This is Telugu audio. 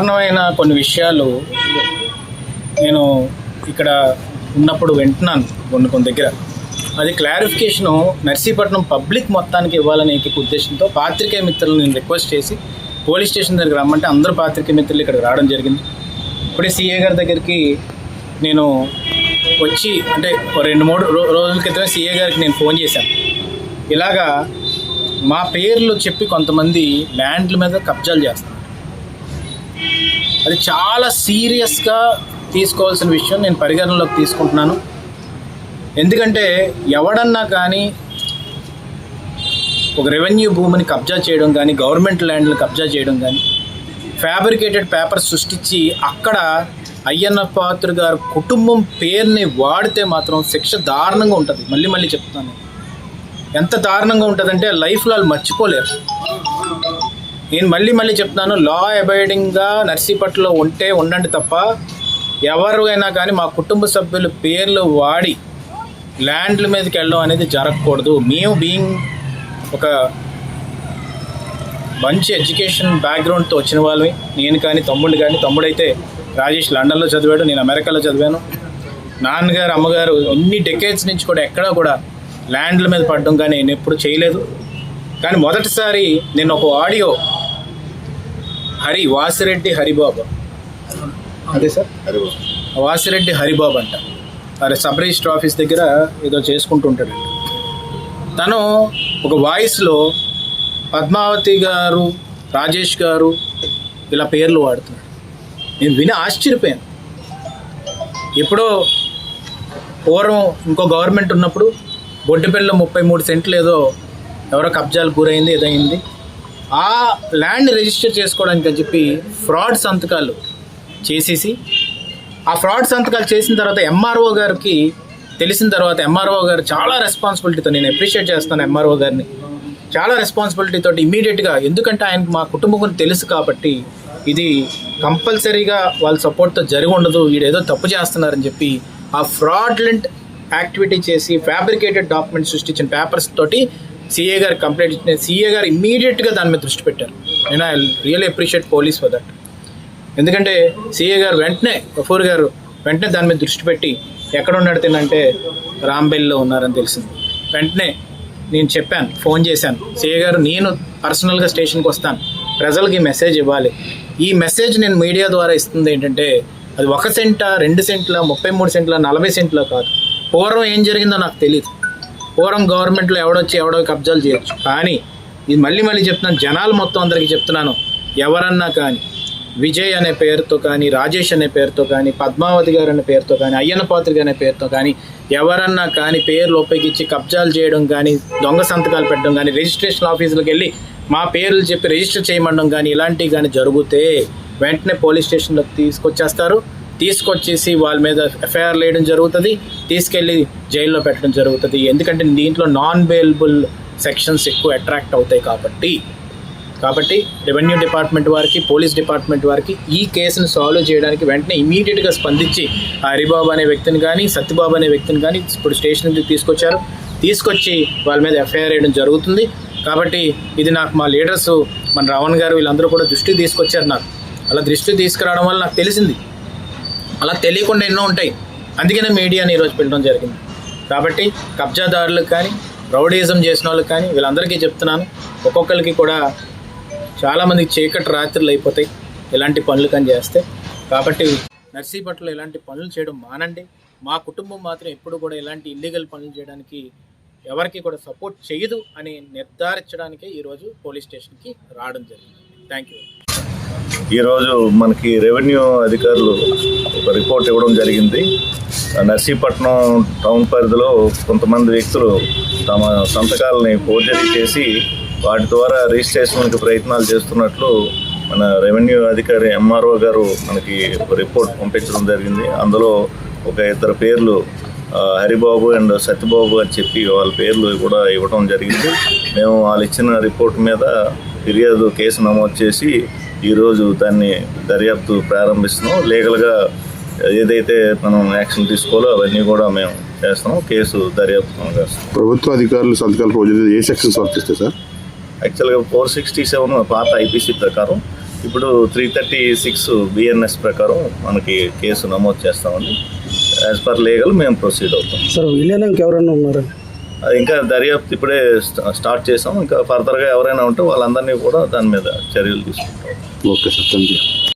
కారణమైన కొన్ని విషయాలు నేను ఇక్కడ ఉన్నప్పుడు వింటున్నాను కొన్ని కొన్ని దగ్గర. అది క్లారిఫికేషను నర్సీపట్నం పబ్లిక్ మొత్తానికి ఇవ్వాలనే ఏకైక ఉద్దేశంతో పాత్రికేయ మిత్రులను నేను రిక్వెస్ట్ చేసి పోలీస్ స్టేషన్ దగ్గర రమ్మంటే అందరూ పాత్రికేయ మిత్రులు ఇక్కడికి రావడం జరిగింది. ఇప్పుడే సీఏ గారి దగ్గరికి నేను వచ్చి అంటే రెండు మూడు రోజుల క్రితమే సీఏ గారికి నేను ఫోన్ చేశాను. ఇలాగా మా పేర్లు చెప్పి కొంతమంది ల్యాండ్ల మీద కబ్జాలు చేస్తారు. అది చాలా సీరియస్గా తీసుకోవాల్సిన విషయం నేను పరిగణనలోకి తీసుకుంటున్నాను. ఎందుకంటే ఎవడన్నా కానీ ఒక రెవెన్యూ భూమిని కబ్జా చేయడం కానీ గవర్నమెంట్ ల్యాండ్లు కబ్జా చేయడం కానీ ఫ్యాబ్రికేటెడ్ పేపర్ సృష్టించి అక్కడ అయ్యన్న పాత్ర గారు కుటుంబం పేరుని వాడితే మాత్రం శిక్ష దారుణంగా ఉంటుంది. మళ్ళీ మళ్ళీ చెప్తాను ఎంత దారుణంగా ఉంటుందంటే లైఫ్లో వాళ్ళు మర్చిపోలేరు. నేను మళ్ళీ మళ్ళీ చెప్తున్నాను లా అబైడింగ్గా నర్సీపట్లో ఉంటే ఉండండి తప్ప ఎవరైనా కానీ మా కుటుంబ సభ్యుల పేర్లు వాడి ల్యాండ్ల మీదకి వెళ్ళడం అనేది జరగకూడదు. మేము బీయింగ్ ఒక మంచి ఎడ్యుకేషన్ బ్యాక్గ్రౌండ్తో వచ్చిన వాళ్ళమే. నేను కానీ తమ్ముడు కానీ తమ్ముడైతే రాజేష్ లండన్లో చదివాడు నేను అమెరికాలో చదివాను. నాన్నగారు అమ్మగారు ఎన్ని డెకేట్స్ నుంచి కూడా ఎక్కడా కూడా ల్యాండ్ల మీద పడడం కానీ నేను ఎప్పుడు చేయలేదు. కానీ మొదటిసారి నేను ఒక ఆడియో హరి వాసిరెడ్డి హరిబాబు. అదే సార్? వాసిరెడ్డి హరిబాబు అంట. మరి సబ్ రిజిస్టర్ ఆఫీస్ దగ్గర ఏదో చేసుకుంటుంటాడు తను ఒక వాయిస్లో పద్మావతి గారు రాజేష్ గారు ఇలా పేర్లు వాడుతున్నాడు. నేను విని ఆశ్చర్యపోయాను. ఎప్పుడో పూర్వం ఇంకో గవర్నమెంట్ ఉన్నప్పుడు బొడ్డుపల్లిలో ముప్పై మూడు సెంట్లు ఏదో ఎవరో కబ్జాలు గురైంది ఏదైంది. ఆ ల్యాండ్ రిజిస్టర్ చేసుకోవడానికి అని చెప్పి ఫ్రాడ్ సంతకాలు చేసేసి ఆ ఫ్రాడ్ సంతకాలు చేసిన తర్వాత ఎంఆర్ఓ గారికి తెలిసిన తర్వాత ఎంఆర్ఓ గారు చాలా రెస్పాన్సిబిలిటీతో నేను అప్రిషియేట్ చేస్తాను ఎంఆర్ఓ గారిని చాలా రెస్పాన్సిబిలిటీతో ఇమీడియట్గా ఎందుకంటే ఆయనకు మా కుటుంబం తెలుసు కాబట్టి ఇది కంపల్సరీగా వాళ్ళ సపోర్ట్తో జరిగి ఉండదు వీడేదో తప్పు చేస్తున్నారని చెప్పి ఆ ఫ్రాడ్లెంట్ యాక్టివిటీ చేసి ఫ్యాబ్రికేటెడ్ డాక్యుమెంట్స్ సృష్టించిన పేపర్స్ తోటి సిఏ గారు కంప్లైంట్ ఇచ్చిన సిఏ గారు ఇమ్మీడియట్గా దాని మీద దృష్టి పెట్టారు. నేను I real appreciate police for that ఎందుకంటే సిఏ గారు వెంటనే గఫూర్ గారు వెంటనే దాని మీద దృష్టి పెట్టి ఎక్కడ ఉన్నాడు తినంటే రాంబెల్లో ఉన్నారని తెలిసింది. వెంటనే నేను చెప్పాను ఫోన్ చేశాను. సిఏ గారు నేను పర్సనల్గా స్టేషన్కి వస్తాను. ప్రజలకి ఈ మెసేజ్ ఇవ్వాలి. ఈ మెసేజ్ నేను మీడియా ద్వారా ఇస్తుంది ఏంటంటే అది ఒక సెంటా రెండు సెంట్ల ముప్పై మూడు సెంట్ల నలభై సెంట్ల కాదు. పూర్వం ఏం జరిగిందో నాకు తెలియదు పూర్వం గవర్నమెంట్లో ఎవడొచ్చి ఎవడో కబ్జాలు చేయొచ్చు. కానీ ఇది మళ్ళీ మళ్ళీ చెప్తున్నాను జనాలు మొత్తం అందరికీ చెప్తున్నాను ఎవరన్నా కానీ విజయ్ అనే పేరుతో కానీ రాజేష్ అనే పేరుతో కానీ పద్మావతి గారు అనే పేరుతో కానీ అయ్యన్న పాత్రిక అనే పేరుతో కానీ ఎవరన్నా కానీ పేర్లు ఉపయోగించి కబ్జాలు చేయడం కానీ దొంగ సంతకాలు పెట్టడం కానీ రిజిస్ట్రేషన్ ఆఫీసులకు వెళ్ళి మా పేర్లు చెప్పి రిజిస్టర్ చేయమండం కానీ ఇలాంటివి కానీ జరిగితే వెంటనే పోలీస్ స్టేషన్లోకి తీసుకొచ్చేస్తారు. తీసుకొచ్చేసి వాళ్ళ మీద ఎఫ్ఐఆర్ వేయడం జరుగుతుంది తీసుకెళ్ళి జైల్లో పెట్టడం జరుగుతుంది. ఎందుకంటే దీంట్లో నాన్ బెయిలబుల్ సెక్షన్స్ ఎక్కువ అట్రాక్ట్ అవుతాయి కాబట్టి. కాబట్టి రెవెన్యూ డిపార్ట్మెంట్ వారికి పోలీస్ డిపార్ట్మెంట్ వారికి ఈ కేసును సాల్వ్ చేయడానికి వెంటనే ఇమీడియట్గా స్పందించి ఆ హరిబాబు అనే వ్యక్తిని కానీ సత్యబాబు అనే వ్యక్తిని కానీ ఇప్పుడు స్టేషన్కి తీసుకొచ్చారు. తీసుకొచ్చి వాళ్ళ మీద ఎఫ్ఐఆర్ వేయడం జరుగుతుంది. కాబట్టి ఇది నాకు మా లీడర్స్ మన రావణ్ గారు వీళ్ళందరూ కూడా దృష్టి తీసుకొచ్చారు నాకు. అలా దృష్టి తీసుకురావడం వల్ల నాకు తెలిసింది. అలా తెలియకుండా ఎన్నో ఉంటాయి. అందుకనే మీడియాని ఈరోజు పెట్టడం జరిగింది. కాబట్టి కబ్జాదారులకు కానీ రౌడీజం చేసిన వాళ్ళకి కానీ వీళ్ళందరికీ చెప్తున్నాను. ఒక్కొక్కరికి కూడా చాలామందికి చీకటి రాత్రులు అయిపోతాయి ఇలాంటి పనులు కానీ చేస్తే. కాబట్టి నర్సీపట్నంలో ఇలాంటి పనులు చేయడం మానండి. మా కుటుంబం మాత్రం ఎప్పుడు కూడా ఇలాంటి ఇల్లీగల్ పనులు చేయడానికి ఎవరికి కూడా సపోర్ట్ చేయదు అని నిర్ధారించడానికే ఈరోజు పోలీస్ స్టేషన్కి రావడం జరిగింది. థ్యాంక్ యూ ఈరోజు మనకి రెవెన్యూ అధికారులు ఒక రిపోర్ట్ ఇవ్వడం జరిగింది. నర్సీపట్నం టౌన్ పరిధిలో కొంతమంది వ్యక్తులు తమ సంతకాలని ఫోర్జరీ చేసి వాటి ద్వారా రిజిస్ట్రేషన్కి ప్రయత్నాలు చేస్తున్నట్లు మన రెవెన్యూ అధికారి ఎంఆర్ఓ గారు మనకి ఒక రిపోర్ట్ పంపించడం జరిగింది. అందులో ఒక ఇద్దరు పేర్లు హరిబాబు అండ్ సత్యబాబు అని చెప్పి వాళ్ళ పేర్లు కూడా ఇవ్వడం జరిగింది. మేము వాళ్ళు ఇచ్చిన రిపోర్ట్ మీద ఫిర్యాదు కేసు నమోదు చేసి ఈరోజు దాన్ని దర్యాప్తు ప్రారంభిస్తున్నాం. లీగల్గా ఏదైతే మనం యాక్షన్ తీసుకోవాలో అవన్నీ కూడా మేము చేస్తున్నాం. కేసు దర్యాప్తు చేస్తాం ప్రభుత్వ అధికారులు సంతకాలు ఫోర్జరీ ఏ సెక్షన్స్ వర్తిస్తాయి సార్? యాక్చువల్గా ఫోర్ సిక్స్టీ సెవెన్ పాత ఐపీసీ ప్రకారం ఇప్పుడు త్రీ థర్టీ సిక్స్ బిఎన్ఎస్ ప్రకారం మనకి కేసు నమోదు చేస్తామండి యాజ్ పర్ లీగల్ మేము ప్రొసీడ్ అవుతాం. సార్ వీళ్ళైనా ఇంకెవరైనా ఉన్నారు? అది ఇంకా దర్యాప్తు ఇప్పుడే స్టా- స్టార్ట్ చేసాం. ఇంకా ఫర్దర్గా ఎవరైనా ఉంటే వాళ్ళందరినీ కూడా దాని మీద చర్యలు తీసుకుంటాం. Okay sir thank you